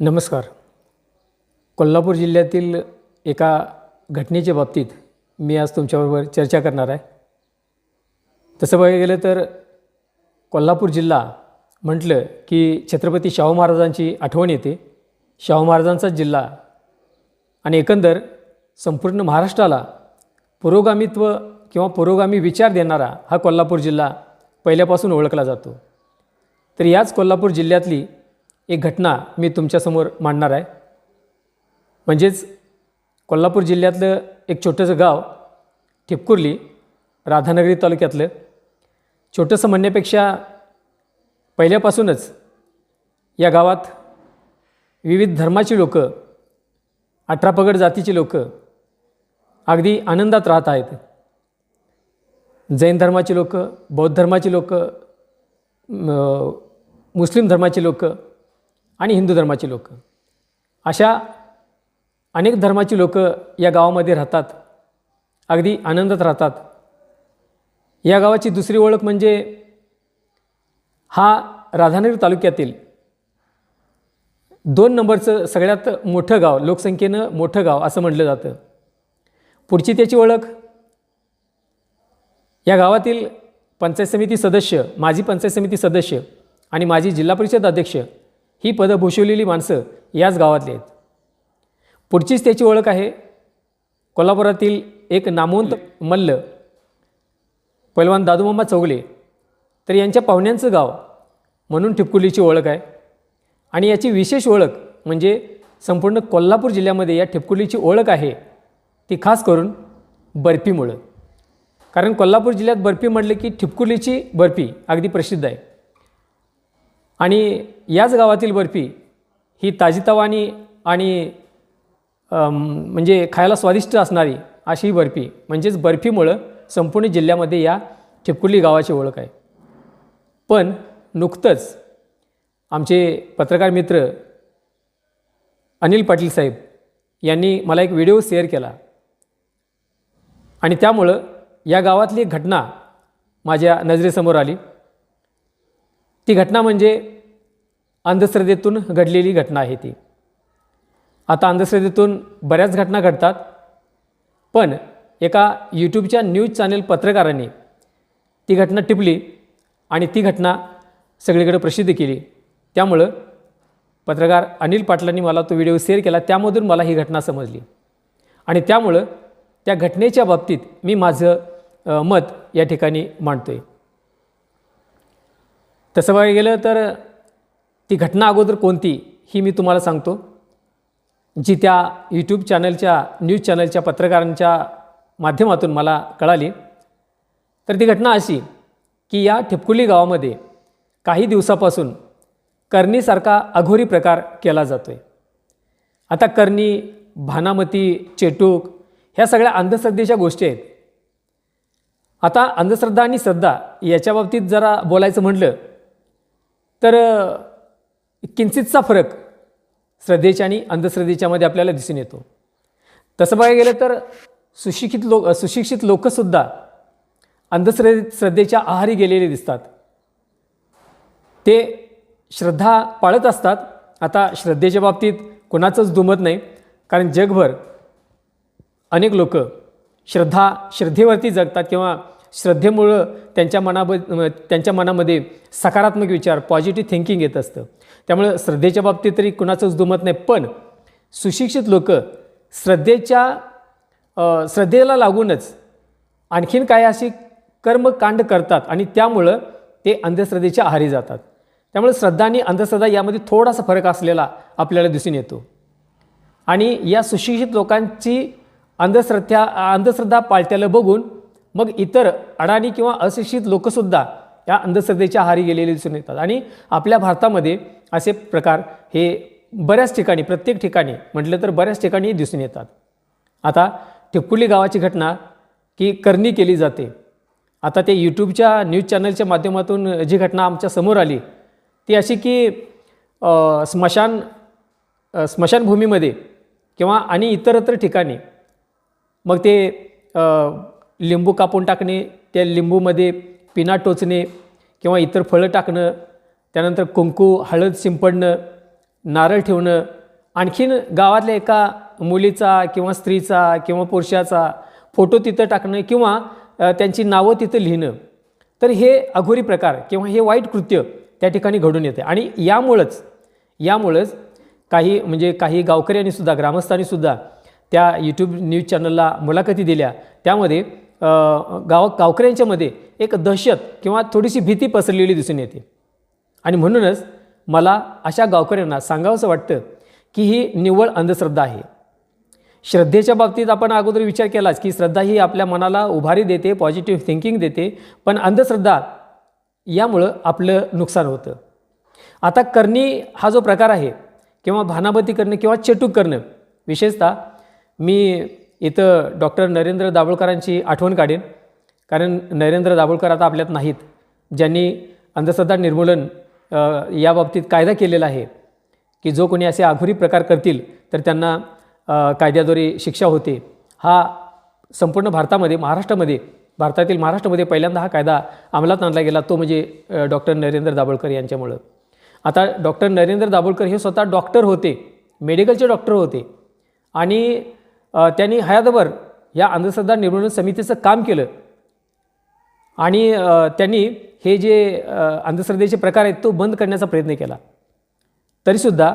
नमस्कार. कोल्हापूर जिल्ह्यातील एका घटनेच्या बाबतीत मी आज तुमच्याबरोबर चर्चा करणार आहे. तसं बघायला गेलं तर कोल्हापूर जिल्हा म्हटलं की छत्रपती शाहू महाराजांची आठवण येते. शाहू महाराजांचाच जिल्हा आणि एकंदर संपूर्ण महाराष्ट्राला पुरोगामित्व किंवा पुरोगामी विचार देणारा हा कोल्हापूर जिल्हा पहिल्यापासून ओळखला जातो. तर याच कोल्हापूर जिल्ह्यातली एक घटना मी तुमच्यासमोर मांडणार आहे. म्हणजेच कोल्हापूर जिल्ह्यातलं एक छोटंसं गाव ठिपकुर्ली राधानगरी तालुक्यातलं. छोटंसं म्हणण्यापेक्षा पहिल्यापासूनच या गावात विविध धर्माची लोकं अठरापगड जातीची लोकं अगदी आनंदात राहत आहेत. जैन धर्माची लोकं बौद्ध धर्माची लोकं मुस्लिम धर्माची लोकं आणि हिंदू धर्माची लोकं. अशा अनेक धर्माची लोकं या गावामध्ये राहतात. अगदी आनंदात राहतात. या गावाची दुसरी ओळख म्हणजे हा राधानगरी तालुक्यातील दोन नंबरचं सगळ्यात मोठं गाव लोकसंख्येनं मोठं गाव असं म्हटलं जातं. पुढची त्याची ओळख या गावातील पंचायत समिती सदस्य माजी पंचायत समिती सदस्य आणि माजी जिल्हा परिषद अध्यक्ष ही पदं भूषवलेली माणसं याच गावातली आहेत. पुढचीच त्याची ओळख आहे. कोल्हापुरातील एक नामवंत मल्ल पैलवान दादूमामा चौगले. तर यांच्या पाहुण्यांचं गाव म्हणून ठिपकुलीची ओळख आहे. आणि याची विशेष ओळख म्हणजे संपूर्ण कोल्हापूर जिल्ह्यामध्ये या ठिपकुलीची ओळख आहे ती खास करून बर्फीमुळं. कारण कोल्हापूर जिल्ह्यात बर्फी म्हटलं की ठिपकुलीची बर्फी अगदी प्रसिद्ध आहे. आणि याच गावातील बर्फी ही ताजीतवानी आणि म्हणजे खायला स्वादिष्ट असणारी अशी ही बर्फी म्हणजेच बर्फीमुळं संपूर्ण जिल्ह्यामध्ये या ठिपकुली गावाची ओळख आहे. पण नुकतंच आमचे पत्रकार मित्र अनिल पाटील साहेब यांनी मला एक व्हिडिओ शेअर केला. आणि त्यामुळं या गावातली एक घटना माझ्या नजरेसमोर आली. ती घटना म्हणजे अंधश्रद्धेतून घडलेली घटना आहे ती. आता अंधश्रद्धेतून बऱ्याच घटना घडतात पण एका यूट्यूबच्या न्यूज चॅनल पत्रकारांनी ती घटना टिपली आणि ती घटना सगळीकडे प्रसिद्ध केली. त्यामुळं पत्रकार अनिल पाटलांनी मला तो व्हिडिओ शेअर केला त्यामधून मला ही घटना समजली. आणि त्यामुळं त्या घटनेच्या बाबतीत मी माझं मत या ठिकाणी मांडतो आहे तसं बघायला गेलं तर ती घटना अगोदर कोणती ही मी तुम्हाला सांगतो. जी त्या यूट्यूब चॅनलच्या न्यूज चॅनलच्या पत्रकारांच्या माध्यमातून मला कळाली. तर ती घटना अशी की या ठिपकुली गावामध्ये काही दिवसापासून कर्णीसारखा अघोरी प्रकार केला जातो आहे आता कर्णी भानामती चेटूक ह्या सगळ्या अंधश्रद्धेच्या गोष्टी आहेत. आता अंधश्रद्धा आणि श्रद्धा याच्या बाबतीत जरा बोलायचं म्हटलं तर किंचितचा फरक श्रद्धेच्या आणि अंधश्रद्धेच्यामध्ये आपल्याला दिसून येतो. तसं बघायला गेलं तर सुशिक्षित लोक सुशिक्षित लोकसुद्धा अंधश्रद्धे श्रद्धेच्या आहारी गेलेले दिसतात. ते श्रद्धा पाळत असतात. आता श्रद्धेच्या बाबतीत कोणाचंच दुमत नाही. कारण जगभर अनेक लोक श्रद्धा श्रद्धेवरती जगतात किंवा श्रद्धेमुळं त्यांच्या मनाब त्यांच्या मनामध्ये सकारात्मक विचार पॉझिटिव्ह थिंकिंग येत असतं. त्यामुळं श्रद्धेच्या बाबतीत तरी कुणाचंच दुमत नाही. पण सुशिक्षित लोक श्रद्धेच्या श्रद्धेला लागूनच आणखीन काय अशी कर्मकांड करतात आणि त्यामुळं ते अंधश्रद्धेच्या आहारी जातात. त्यामुळे श्रद्धा आणि अंधश्रद्धा यामध्ये थोडासा फरक असलेला आपल्याला दिसून येतो. आणि या सुशिक्षित लोकांची अंधश्रद्धा अंधश्रद्धा पाळत्याला बघून मग इतर अडाणी किंवा अशिक्षित लोकसुद्धा या अंधश्रद्धेच्या आहारी गेलेले दिसून येतात. आणि आपल्या भारतामध्ये असे प्रकार हे बऱ्याच ठिकाणी प्रत्येक ठिकाणी म्हटलं तर बऱ्याच ठिकाणी दिसून येतात. आता टिपकुली गावाची घटना की करणी केली जाते. आता ते यूट्यूबच्या न्यूज चॅनलच्या माध्यमातून जी घटना आमच्यासमोर आली ती अशी की स्मशान स्मशानभूमीमध्ये किंवा आणि इतरत्र ठिकाणी मग ते लिंबू कापून टाकणे त्या लिंबूमध्ये पिना टोचणे किंवा इतर फळं टाकणं त्यानंतर कुंकू हळद शिंपडणं नारळ ठेवणं. आणखीन गावातल्या एका मुलीचा किंवा स्त्रीचा किंवा पुरुषाचा फोटो तिथं टाकणं किंवा त्यांची नावं तिथं लिहिणं. तर हे अघोरी प्रकार किंवा हे वाईट कृत्य त्या ठिकाणी घडून येते. आणि यामुळंच यामुळंच काही म्हणजे काही गावकऱ्यांनीसुद्धा ग्रामस्थांनीसुद्धा त्या यूट्यूब न्यूज चॅनलला मुलाखती दिल्या. त्यामध्ये गाव गावकऱ्यांच्यामध्ये एक दहशत किंवा थोडीशी भीती पसरलेली दिसून येते. आणि म्हणूनच मला अशा गावकऱ्यांना सांगावंसं वाटतं की ही निव्वळ अंधश्रद्धा आहे. श्रद्धेच्या बाबतीत आपण अगोदर विचार केलाच की श्रद्धा ही आपल्या मनाला उभारी देते पॉझिटिव्ह थिंकिंग देते पण अंधश्रद्धा यामुळं आपलं नुकसान होतं. आता करणी हा जो प्रकार आहे किंवा भानाबती करणं किंवा चेटूक करणं विशेषतः मी इथं डॉक्टर नरेंद्र दाभोळकरांची आठवण काढेन. कारण नरेंद्र दाभोळकर आता आपल्यात नाहीत. ज्यांनी अंधश्रद्धा निर्मूलन याबाबतीत कायदा केलेला आहे की जो कोणी असे आघुरी प्रकार करतील तर त्यांना कायद्याद्वारे शिक्षा होते. हा संपूर्ण भारतामध्ये महाराष्ट्रामध्ये भारतातील महाराष्ट्रामध्ये पहिल्यांदा हा कायदा अंमलात आणला गेला तो म्हणजे डॉक्टर नरेंद्र दाभोळकर यांच्यामुळं. आता डॉक्टर नरेंद्र दाभोळकर हे स्वतः डॉक्टर होते मेडिकलचे डॉक्टर होते. आणि त्यांनी हयातभर या अंधश्रद्धा निर्मूलन समितीचं काम केलं. आणि त्यांनी हे जे अंधश्रद्धेचे प्रकार आहेत तो बंद करण्याचा प्रयत्न केला. तरीसुद्धा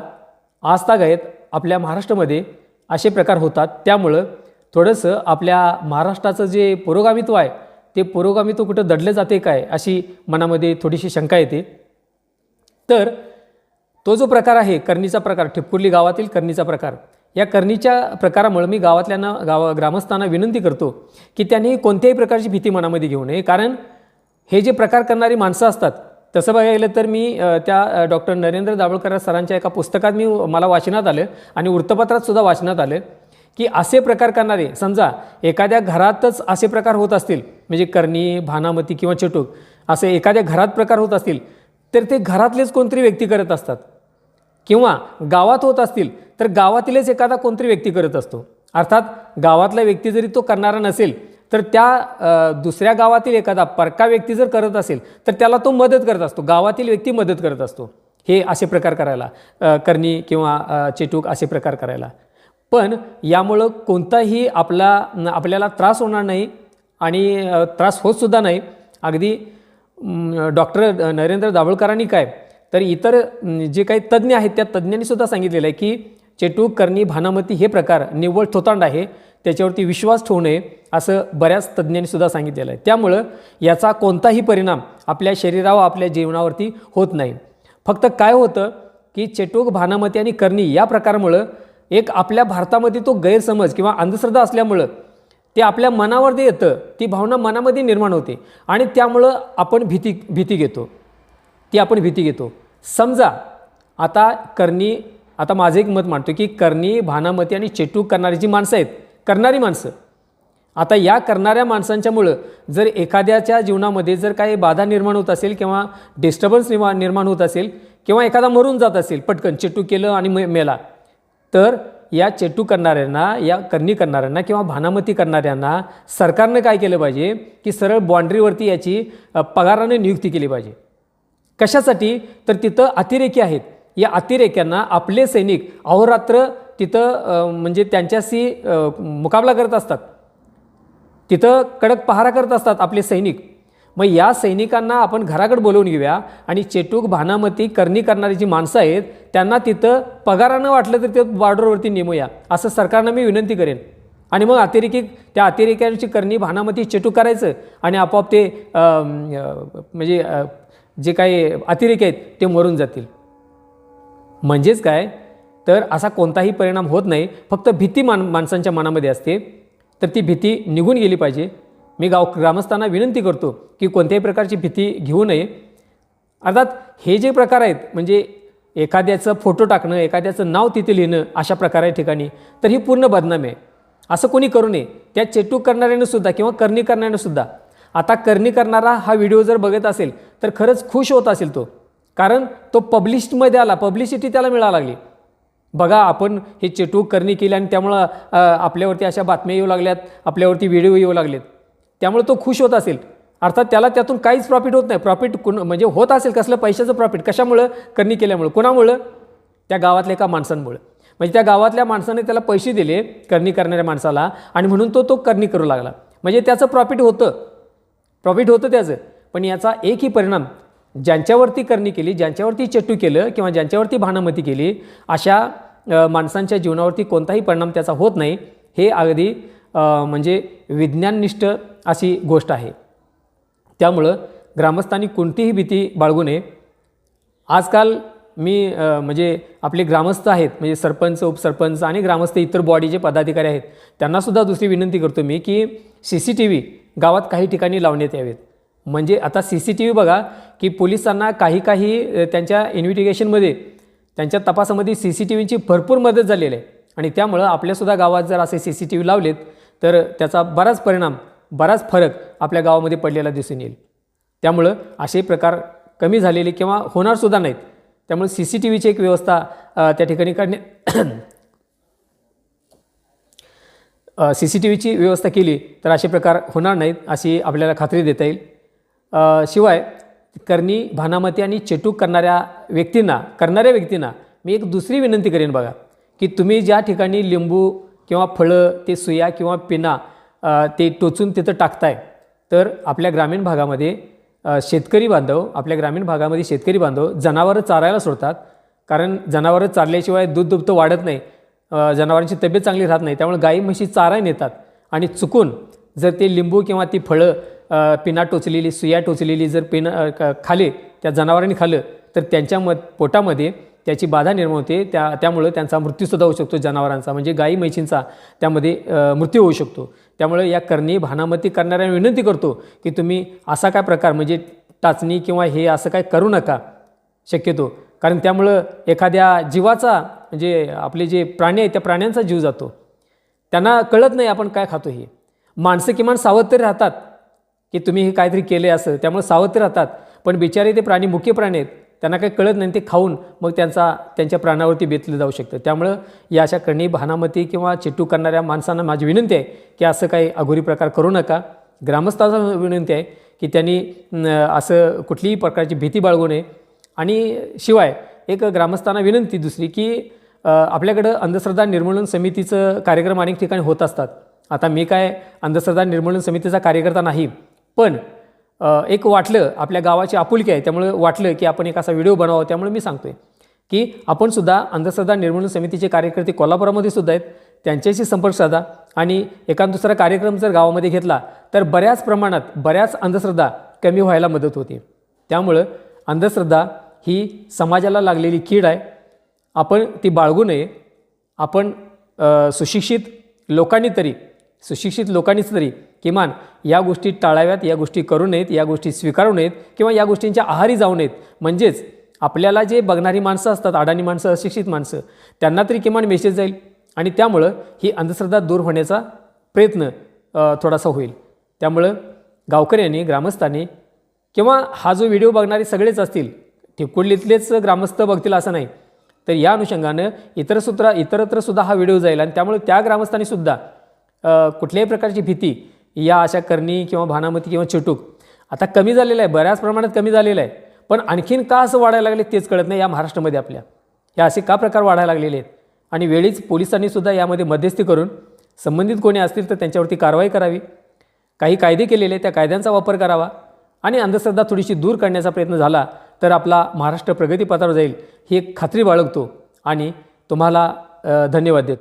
आजतागायत आपल्या महाराष्ट्रामध्ये असे प्रकार होतात. त्यामुळं थोडंसं आपल्या महाराष्ट्राचं जे पुरोगामित्व आहे ते पुरोगामित्व कुठं दडलं जाते काय अशी मनामध्ये थोडीशी शंका येते. तर तो जो प्रकार आहे करणीचा प्रकार ठिपकुर्ली गावातील करणीचा प्रकार या करणीच्या प्रकारामुळे मी गावातल्यांना गाव ग्रामस्थांना विनंती करतो की त्यांनी कोणत्याही प्रकारची भीती मनामध्ये घेऊ नये. कारण हे जे प्रकार करणारी माणसं असतात तसं बघायला गेलं तर मी त्या डॉक्टर नरेंद्र दाभोळकर सरांच्या एका पुस्तकात मी मला वाचनात आलं आणि वृत्तपत्रात सुद्धा वाचनात आलं की असे प्रकार करणारे समजा एखाद्या घरातच असे प्रकार होत असतील म्हणजे करणी भानामती किंवा चटूक असे एखाद्या घरात प्रकार होत असतील तर ते घरातलेच कोणतरी व्यक्ती करत असतात. किंवा गावात होत असतील तर गावातीलच एखादा कोणतरी व्यक्ती करत असतो. अर्थात गावातला व्यक्ती जरी तो करणारा नसेल तर त्या दुसऱ्या गावातील एखादा परका व्यक्ती जर करत असेल तर त्याला तो मदत करत असतो. गावातील व्यक्ती मदत करत असतो. हे असे प्रकार करायला करणी किंवा चेटूक असे प्रकार करायला. पण यामुळं कोणताही आपला आपल्याला त्रास होणार नाही आणि त्रास होतसुद्धा नाही. अगदी डॉक्टर नरेंद्र दाभोळकरांनी काय तर इतर जे काही तज्ज्ञ आहेत त्या तज्ज्ञांनी सुद्धा सांगितलेलं आहे की चेटूक करणी भानामती हे प्रकार निव्वळ थोतांड आहे. त्याच्यावरती विश्वास ठेवू नये असं बऱ्याच तज्ज्ञांनी सुद्धा सांगितलेलं आहे. त्यामुळं याचा कोणताही परिणाम आपल्या शरीरावर आपल्या जीवनावरती होत नाही. फक्त काय होतं की चेटूक भानामती आणि करणी या प्रकारामुळं एक आपल्या भारतामध्ये तो गैरसमज किंवा अंधश्रद्धा असल्यामुळं ते आपल्या मनावरती येतं ती भावना मनामध्ये निर्माण होते आणि त्यामुळं आपण भीती भीती घेतो. ती आपण भीती घेतो. समजा आता करणी आता माझं एक मत मांडतो की करणी भानामती आणि चेटूक करणारी जी माणसं आहेत करणारी माणसं. आता या करणाऱ्या माणसांच्यामुळं जर एखाद्याच्या जीवनामध्ये जर काही बाधा निर्माण होत असेल किंवा डिस्टर्बन्स निर्माण निर्माण होत असेल किंवा एखादा मरून जात असेल पटकन चेटूक केलं आणि मे- मेला तर या चेटू करणाऱ्यांना या करणी करणाऱ्यांना किंवा भानामती करणाऱ्यांना सरकारनं काय केलं पाहिजे की सरळ बाँड्रीवरती याची पगाराने नियुक्ती केली पाहिजे. कशासाठी? तर तिथं अतिरेकी आहेत. या अतिरेक्यांना आपले सैनिक अहोरात्र तिथं म्हणजे त्यांच्याशी मुकाबला करत असतात. तिथं कडक पहारा करत असतात आपले सैनिक. मग या सैनिकांना आपण घराकडे बोलवून घेऊया आणि चेटूक भानामती करणी करणारी जी माणसं आहेत त्यांना तिथं पगारानं वाटलं तर ते बॉर्डरवरती नेमूया असं सरकारनं मी विनंती करेन. आणि मग अतिरेकी त्या अतिरेक्यांची करणी भानामती चेटूक करायचं आणि आपोआप ते म्हणजे जे काही अतिरेक आहेत ते मरून जातील. म्हणजेच काय? तर असा कोणताही परिणाम होत नाही. फक्त भीती मान माणसांच्या मनामध्ये असते. तर ती भीती निघून गेली पाहिजे. मी गाव ग्रामस्थांना विनंती करतो की कोणत्याही प्रकारची भीती घेऊ नये. अर्थात हे जे प्रकार आहेत म्हणजे एखाद्याचं फोटो टाकणं एखाद्याचं नाव तिथे लिहिणं अशा प्रकारे ठिकाणी तर ही पूर्ण बदनामी आहे. असं कोणी करू नये. त्या चेटूक करणाऱ्यानं सुद्धा किंवा करणी करणाऱ्यानं सुद्धा आता करणी करणारा हा व्हिडिओ जर बघत असेल तर खरंच खुश होत असेल तो. कारण तो पब्लिशमध्ये आला पब्लिसिटी त्याला मिळायला लागली. बघा आपण हे चेटूक करणी केली आणि त्यामुळं आपल्यावरती अशा बातम्या येऊ लागल्यात आपल्यावरती व्हिडिओ येऊ लागलेत. त्यामुळे तो खुश होत असेल. अर्थात त्याला त्यातून काहीच प्रॉफिट होत नाही. प्रॉफिट कुण म्हणजे होत असेल कसलं पैशाचं प्रॉफिट कशामुळं? करणी केल्यामुळं. कोणामुळं? त्या गावातल्या एका माणसांमुळं. म्हणजे त्या गावातल्या माणसाने त्याला पैसे दिले करणी करणाऱ्या माणसाला आणि म्हणून तो तो करणी करू लागला. म्हणजे त्याचं प्रॉफिट होतं. प्रॉफिट होतं त्याचं. पण याचा एकही परिणाम ज्यांच्यावरती करणी केली ज्यांच्यावरती चट्टू केलं किंवा ज्यांच्यावरती भानामती केली अशा माणसांच्या जीवनावरती कोणताही परिणाम त्याचा होत नाही हे अगदी म्हणजे विज्ञाननिष्ठ अशी गोष्ट आहे. त्यामुळं ग्रामस्थांनी कोणतीही भीती बाळगू नये. आजकाल मी म्हणजे आपले ग्रामस्थ आहेत म्हणजे सरपंच उपसरपंच आणि ग्रामस्थ इतर बॉडीचे पदाधिकारी आहेत त्यांनासुद्धा दुसरी विनंती करतो मी की सी सी टी व्ही गावात काही ठिकाणी लावण्यात यावेत. म्हणजे आता सी सी टी व्ही बघा की पोलिसांना काही काही त्यांच्या इन्व्हिटिगेशनमध्ये त्यांच्या तपासामध्ये सी सी टी व्हीची भरपूर मदत झालेली आहे. आणि त्यामुळं आपल्यासुद्धा गावात जर असे सी सी टी व्ही लावलेत तर त्याचा बराच परिणाम बराच फरक आपल्या गावामध्ये पडलेला दिसून येईल. त्यामुळं असे प्रकार कमी झालेले किंवा होणारसुद्धा नाहीत. त्यामुळे सी सी टी व्हीची एक व्यवस्था त्या ठिकाणी करणे सी सी टी व्हीची व्यवस्था केली तर असे प्रकार होणार नाहीत अशी आपल्याला खात्री देता येईल. शिवाय करणी भानामती आणि चेटूक करणाऱ्या व्यक्तींना करणाऱ्या व्यक्तींना मी एक दुसरी विनंती करेन बघा की तुम्ही ज्या ठिकाणी लिंबू किंवा फळं ते सुया किंवा पिना ते टोचून तिथं टाकताय तर आपल्या ग्रामीण भागामध्ये शेतकरी बांधव आपल्या ग्रामीण भागामध्ये शेतकरी बांधव जनावरं चारायला सोडतात कारण जनावरं चारल्याशिवाय दूध दुभतं वाढत नाही. जनावरांची तब्येत चांगली राहत नाही. त्यामुळे गाई म्हशी चारा नेतात. आणि चुकून जर ते लिंबू किंवा ती फळं पिना टोचलेली सुया टोचलेली जर पिना खाले त्या जनावरांनी खाल्लं तर त्यांच्या मत पोटामध्ये त्याची बाधा निर्माण होते. त्या त्यामुळं त्यांचा मृत्यूसुद्धा होऊ शकतो जनावरांचा. म्हणजे गाई म्हशींचा त्यामध्ये मृत्यू होऊ शकतो. त्यामुळे या करणी भानामती करणाऱ्यांना विनंती करतो की तुम्ही असा काय प्रकार म्हणजे टाचणी किंवा हे असं काय करू नका. शक्यतो. कारण त्यामुळं एखाद्या जीवाचा म्हणजे आपले जे प्राणी आहेत त्या प्राण्यांचा जीव जातो. त्यांना कळत नाही आपण काय खातो हे. माणसं किमान सावध राहतात की तुम्ही हे काहीतरी केले असं. त्यामुळे सावध राहतात. पण बिचारे ते प्राणी मुख्य प्राणी आहेत त्यांना काही कळत नाही ते खाऊन मग त्यांचा त्यांच्या प्राणावरती बेतलं जाऊ शकतं. त्यामुळं या अशा करणी भानामती किंवा चिट्टू करणाऱ्या माणसांना माझी विनंती आहे की असं काही अघोरी प्रकार करू नका. ग्रामस्थांना विनंती आहे की त्यांनी असं कुठलीही प्रकारची भीती बाळगू नये. आणि शिवाय एक ग्रामस्थांना विनंती दुसरी की आपल्याकडं अंधश्रद्धा निर्मूलन समितीचं कार्यक्रम अनेक ठिकाणी होत असतात. आता मी काय अंधश्रद्धा निर्मूलन समितीचा कार्यकर्ता नाही पण एक वाटलं आपल्या गावाची आपुलकी आहे त्यामुळे वाटलं की आपण एक असा व्हिडिओ बनवावा त्यामुळे मी सांगतोय की आपण सुद्धा अंधश्रद्धा निर्मूलन समितीचे कार्यकर्ते कोल्हापुरामध्ये सुद्धा आहेत त्यांच्याशी संपर्क साधा आणि एखादा दुसरा कार्यक्रम जर गावामध्ये घेतला तर बऱ्याच प्रमाणात बऱ्याच अंधश्रद्धा कमी व्हायला मदत होते. त्यामुळं अंधश्रद्धा ही समाजाला लागलेली कीड आहे. आपण ती बाळगू नये. आपण सुशिक्षित लोकांनी तरी सुशिक्षित लोकांनीच तरी किमान या गोष्टी टाळाव्यात या गोष्टी करू नयेत या गोष्टी स्वीकारू नयेत किंवा या गोष्टींच्या आहारी जाऊ नयेत. म्हणजेच आपल्याला जे बघणारी माणसं असतात अडाणी माणसं अशिक्षित माणसं त्यांना तरी किमान मेसेज जाईल आणि त्यामुळं ही अंधश्रद्धा दूर होण्याचा प्रयत्न थोडासा होईल. त्यामुळं गावकऱ्यांनी ग्रामस्थांनी किंवा हा जो व्हिडिओ बघणारे सगळेच असतील ठिकोडलीतलेच ग्रामस्थ बघतील असं नाही. तर या अनुषंगानं इतर सूत्र इतरत्र सुद्धा हा व्हिडिओ जाईल. आणि त्यामुळे त्या ग्रामस्थांनी सुद्धा कुठल्याही प्रकारची भीती या अशा करणी किंवा भानामती किंवा चिटूक आता कमी झालेलं आहे. बऱ्याच प्रमाणात कमी झालेलं आहे. पण आणखीन का असं वाढायला लागले तेच कळत नाही या महाराष्ट्रामध्ये आपल्या. हे असे का प्रकार वाढायला लागलेले आहेत? आणि वेळीच पोलिसांनी सुद्धा यामध्ये मध्यस्थी करून संबंधित कोणी असतील तर त्यांच्यावरती कारवाई करावी. काही कायदे केलेले त्या कायद्यांचा वापर करावा. आणि अंधश्रद्धा थोडीशी दूर करण्याचा प्रयत्न झाला. तर आपला महाराष्ट्र प्रगतीपथावर जाईल ही एक खात्री बाळगतो. आणि तुम्हाला धन्यवाद देतो.